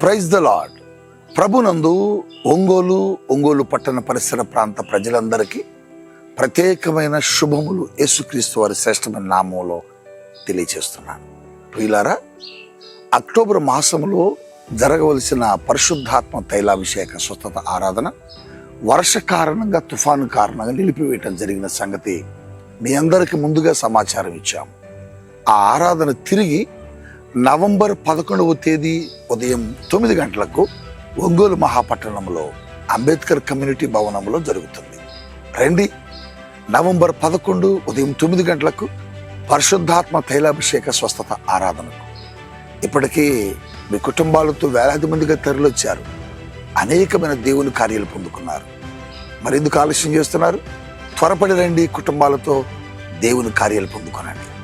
Praise the lord ప్రభునందు ఒంగోలు ఒంగోలు పట్టణ పరిసర ప్రాంత ప్రజలందరికీ ప్రత్యేకమైన శుభములు యేసుక్రీస్తు వారి శ్రేష్టమైన నామంలో తెలియచేస్తున్నాను. ప్రియులారా అక్టోబర్ మాసంలో జరగవలసిన పరిశుద్ధాత్మ తైలాభిషేక స్వస్థత ఆరాధన వర్ష కారణంగా తుఫాను కారణంగా నిలిపివేయటం జరిగిన సంగతి మీ అందరికీ ముందుగా సమాచారం ఇచ్చాము. ఆ ఆరాధన తిరిగి నవంబర్ పదకొండవ తేదీ ఉదయం తొమ్మిది గంటలకు ఒంగోలు మహాపట్టణంలో అంబేద్కర్ కమ్యూనిటీ భవనంలో జరుగుతుంది. రండి నవంబర్ పదకొండు ఉదయం తొమ్మిది గంటలకు పరిశుద్ధాత్మ తైలాభిషేక స్వస్థత ఆరాధనకు. ఇప్పటికీ మీ కుటుంబాలతో వేలాది మందిగా తరలొచ్చారు అనేకమైన దేవుని కార్యాలు పొందుకున్నారు. మరెందుకు ఆలస్యం చేస్తున్నారు? త్వరపడి రండి కుటుంబాలతో దేవుని కార్యాలు పొందుకోనండి.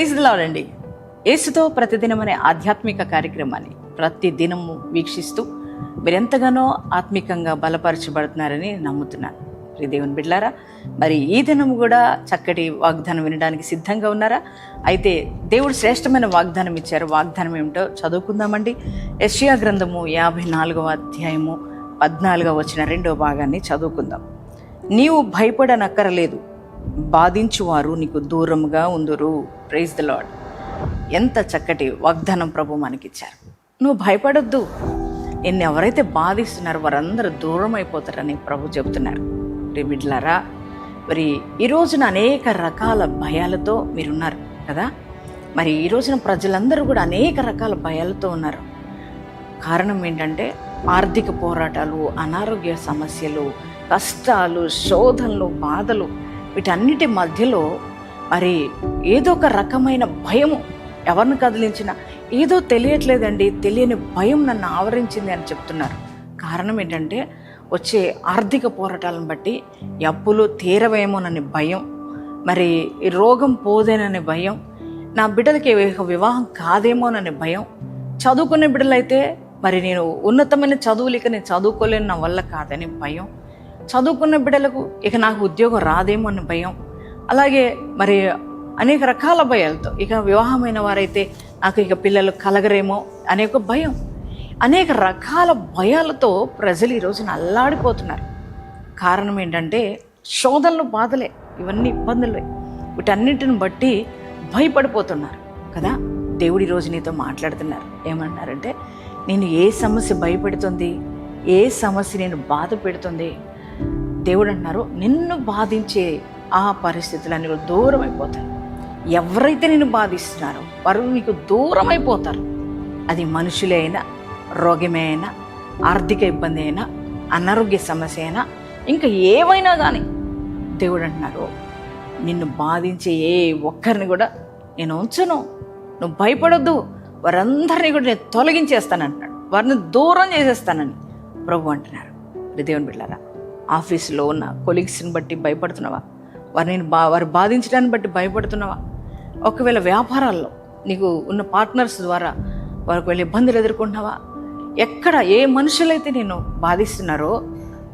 ప్రైజ్ లాడండి యేసుతో ప్రతిదినం అనే ఆధ్యాత్మిక కార్యక్రమాన్ని ప్రతి దినము వీక్షిస్తూ మీరెంతగానో ఆత్మికంగా బలపరచబడుతున్నారని నమ్ముతున్నాను. దేవుని బిడ్లారా మరి ఈ దినం కూడా చక్కటి వాగ్దానం వినడానికి సిద్ధంగా ఉన్నారా? అయితే దేవుడు శ్రేష్టమైన వాగ్దానం ఇచ్చారు. వాగ్దానం ఏమిటో చదువుకుందామండి. యష్యా గ్రంథము యాభై నాలుగవ అధ్యాయము పద్నాలుగవ వచ్చిన రెండవ భాగాన్ని చదువుకుందాం. నీవు భయపడనక్కరలేదు. బాధించువారు నీకు దూరంగా ఉందురు. ప్రైజ్ ద లాడ్ ఎంత చక్కటి వాగ్దానం ప్రభు మనకిచ్చారు. నువ్వు భయపడొద్దు. నిన్ను ఎవరైతే బాధిస్తున్నారో వారందరూ దూరం అయిపోతారని ప్రభు చెబుతున్నారు. రే బిడ్లారా మరి ఈ రోజున అనేక రకాల భయాలతో మీరున్నారు కదా? మరి ఈ రోజున ప్రజలందరూ కూడా అనేక రకాల భయాలతో ఉన్నారు. కారణం ఏంటంటే ఆర్థిక పోరాటాలు అనారోగ్య సమస్యలు కష్టాలు శోధనలు బాధలు వీటన్నిటి మధ్యలో మరి ఏదో ఒక రకమైన భయము. ఎవరిని కదిలించినా ఏదో తెలియట్లేదండి తెలియని భయం నన్ను ఆవరించింది అని చెప్తున్నారు. కారణం ఏంటంటే వచ్చే ఆర్థిక పోరాటాలను బట్టి అప్పులు తీరవేమోనని భయం. మరి ఈ రోగం పోదేననే భయం. నా బిడ్డలకి వివాహం కాదేమోననే భయం. చదువుకునే బిడ్డలైతే మరి నేను ఉన్నతమైన చదువులు ఇక నేను చదువుకోలేను నా వల్ల కాదని భయం. చదువుకున్న బిడ్డలకు ఇక నాకు ఉద్యోగం రాదేమో అని భయం. అలాగే మరి అనేక రకాల భయాలతో. ఇక వివాహమైన వారైతే నాకు ఇక పిల్లలు కలగరేమో అనే ఒక భయం. అనేక రకాల భయాలతో ప్రజలు ఈ అల్లాడిపోతున్నారు కారణం ఏంటంటే శోధనలు బాధలే ఇవన్నీ ఇబ్బందులే. వీటన్నిటిని బట్టి భయపడిపోతున్నారు. కదా? దేవుడి రోజు నీతో మాట్లాడుతున్నారు. ఏమన్నారంటే నేను ఏ సమస్య భయపెడుతుంది? ఏ సమస్య నేను బాధ పెడుతుంది? దేవుడు అన్నారు నిన్ను బాధించే ఆ పరిస్థితులన్నీ కూడా దూరం అయిపోతాయి. ఎవరైతే నేను బాధిస్తున్నారో వారు నీకు దూరం అయిపోతారు. అది మనుషులే అయినా రోగమే అయినా ఆర్థిక ఇబ్బంది అయినా అనారోగ్య సమస్య అయినా ఇంకా ఏవైనా కానీ దేవుడు అంటున్నారు నిన్ను బాధించే ఏ ఒక్కరిని కూడా నేను ఉంచను. నువ్వు భయపడొద్దు. వారందరినీ కూడా నేను తొలగించేస్తాను అంటున్నాడు వారిని దూరం చేసేస్తానని ప్రభు అంటున్నారు దేవుని బిళ్ళారా ఆఫీసులో ఉన్న కొలీగ్స్ని బట్టి భయపడుతున్నావా? వారిని బా వారు బాధించడాన్ని బట్టి భయపడుతున్నావా? ఒకవేళ వ్యాపారాల్లో నీకు ఉన్న పార్ట్నర్స్ ద్వారా వారికి వెళ్ళి ఇబ్బందులు ఎదుర్కొంటున్నావా? ఎక్కడ ఏ మనుషులైతే నేను బాధిస్తున్నారో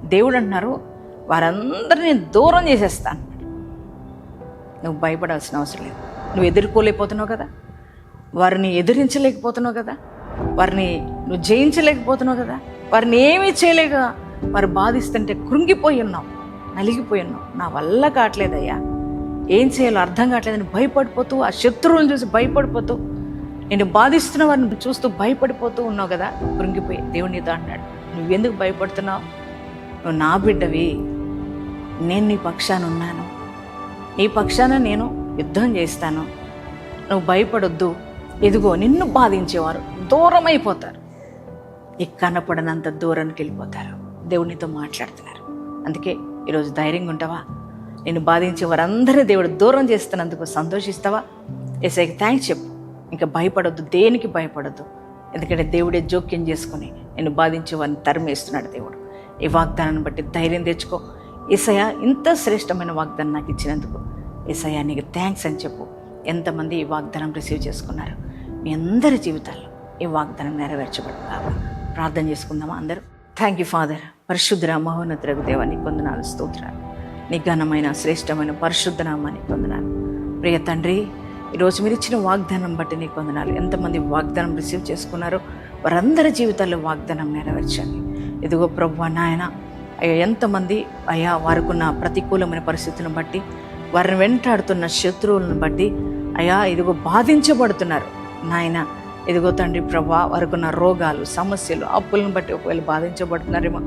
దేవుడు అంటున్నారు వారందరినీ దూరం చేసేస్తాను నువ్వు భయపడాల్సిన అవసరం లేదు. నువ్వు ఎదుర్కోలేకపోతున్నావు కదా? వారిని ఎదిరించలేకపోతున్నావు కదా? వారిని నువ్వు జయించలేకపోతున్నావు కదా? వారిని ఏమీ చేయలేక వారు బాధిస్తుంటే కృంగిపోయి ఉన్నావు. నలిగిపోయాను నా వల్ల కావట్లేదయ్యా. ఏం చేయాలో అర్థం కావట్లేదని భయపడిపోతూ ఆ శత్రువులను చూసి భయపడిపోతూ నేను బాధిస్తున్న వారిని చూస్తూ భయపడిపోతూ ఉన్నావు కదా కృంగిపోయి. దేవుడు నీతో అన్నాడు నువ్వెందుకు భయపడుతున్నావు? నువ్వు నా బిడ్డవి. నేను నీ పక్షాన ఉన్నాను. నీ పక్షాన నేను యుద్ధం చేస్తాను. నువ్వు భయపడొద్దు. ఎదుగో నిన్ను బాధించేవారు దూరం అయిపోతారు నీకు కనపడనంత దూరానికి వెళ్ళిపోతారు దేవునితో మాట్లాడుతున్నారు. అందుకే ఈరోజు ధైర్యంగా ఉంటావా? నేను బాధించే వారందరినీ దేవుడు దూరం చేస్తున్నందుకు సంతోషిస్తావా? ఎస్ఐకి థ్యాంక్స్ చెప్పు. ఇంకా భయపడొద్దు దేనికి భయపడొద్దు? ఎందుకంటే దేవుడే జోక్యం చేసుకుని నేను బాధించే వారిని తరిమేస్తున్నాడు దేవుడు. ఈ వాగ్దానాన్ని బట్టి ధైర్యం తెచ్చుకో. ఏసయ్య ఇంత శ్రేష్టమైన వాగ్దానం నాకు ఇచ్చినందుకు ఏసయ్య నీకు థ్యాంక్స్ అని చెప్పు. ఎంతమంది ఈ వాగ్దానం రిసీవ్ చేసుకున్నారు? మీ అందరి జీవితాల్లో ఈ వాగ్దానం నెరవేర్చబడు కాబట్టి ప్రార్థన చేసుకుందామా అందరూ? థ్యాంక్ యూ ఫాదర్ పరిశుద్ధ మహోన్నతులకు దేవాన్ని పొందనాలు స్తోత్రాలు. నీ ఘనమైన శ్రేష్టమైన పరిశుద్ధ నామాన్ని పొందనాలు ప్రియ తండ్రి ఈరోజు మీరు ఇచ్చిన వాగ్దానం బట్టి నీకు వందనాలు. ఎంతమంది వాగ్దానం రిసీవ్ చేసుకున్నారో వారందరి జీవితాల్లో వాగ్దానం నెరవేర్చండి. ఇదిగో ప్రభు నాయన అయ్యా ఎంతమంది అయ్యా వారికున్న ప్రతికూలమైన పరిస్థితులను బట్టి వారిని వెంటాడుతున్న శత్రువులను బట్టి అయ్యా ఇదిగో బాధించబడుతున్నారు. నాయన ఇదిగో తండ్రి ప్రభా వారికున్న రోగాలు సమస్యలు అప్పులను బట్టి ఒకవేళ బాధించబడుతున్నారేమో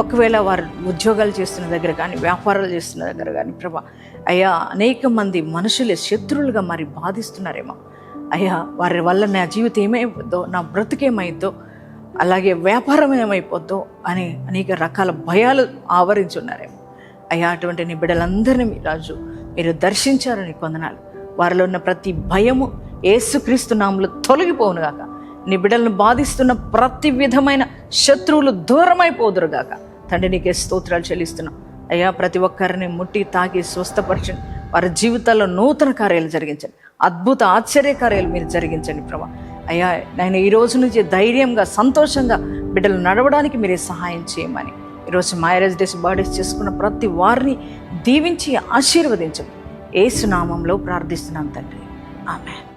ఒకవేళ వారు ఉద్యోగాలు చేస్తున్న దగ్గర కానీ వ్యాపారాలు చేస్తున్న దగ్గర కానీ ప్రభా అయ్యా అనేక మంది మనుషులే శత్రువులుగా మరి బాధిస్తున్నారేమో. అయ్యా వారి వల్ల నా జీవితం ఏమైపోద్దో నా బ్రతుకేమైద్దో అలాగే వ్యాపారం ఏమైపోద్దో అని అనేక రకాల భయాలు ఆవరించున్నారేమో. అయ్యా అటువంటి నీ బిడ్డలందరినీ మీ రాజు మీరు దర్శించారని కొందనాలు వారిలో ఉన్న ప్రతి భయము ఏసుక్రీస్తు నాములు తొలగిపోవునుగాక నీ బిడ్డలను బాధిస్తున్న ప్రతి విధమైన శత్రువులు దూరమైపోదురుగాక తండ్రి నీకే స్తోత్రాలు చెల్లిస్తున్నాం. అయ్యా ప్రతి ఒక్కరిని ముట్టి తాకి స్వస్థపరచండి. వారి జీవితాల్లో నూతన కార్యాలు జరిగించండి. అద్భుత ఆశ్చర్య కార్యాలు మీరు జరిగించండి ప్రభా. అయ్యా నేను ఈ రోజు నుంచి ధైర్యంగా సంతోషంగా బిడ్డలు నడవడానికి మీరే సహాయం చేయమని. ఈరోజు మ్యారేజ్ డేస్ బర్త్డేస్ చేసుకున్న ప్రతి వారిని దీవించి ఆశీర్వదించండి. ఏసునామంలో ప్రార్థిస్తున్నాం తండ్రి. ఆమె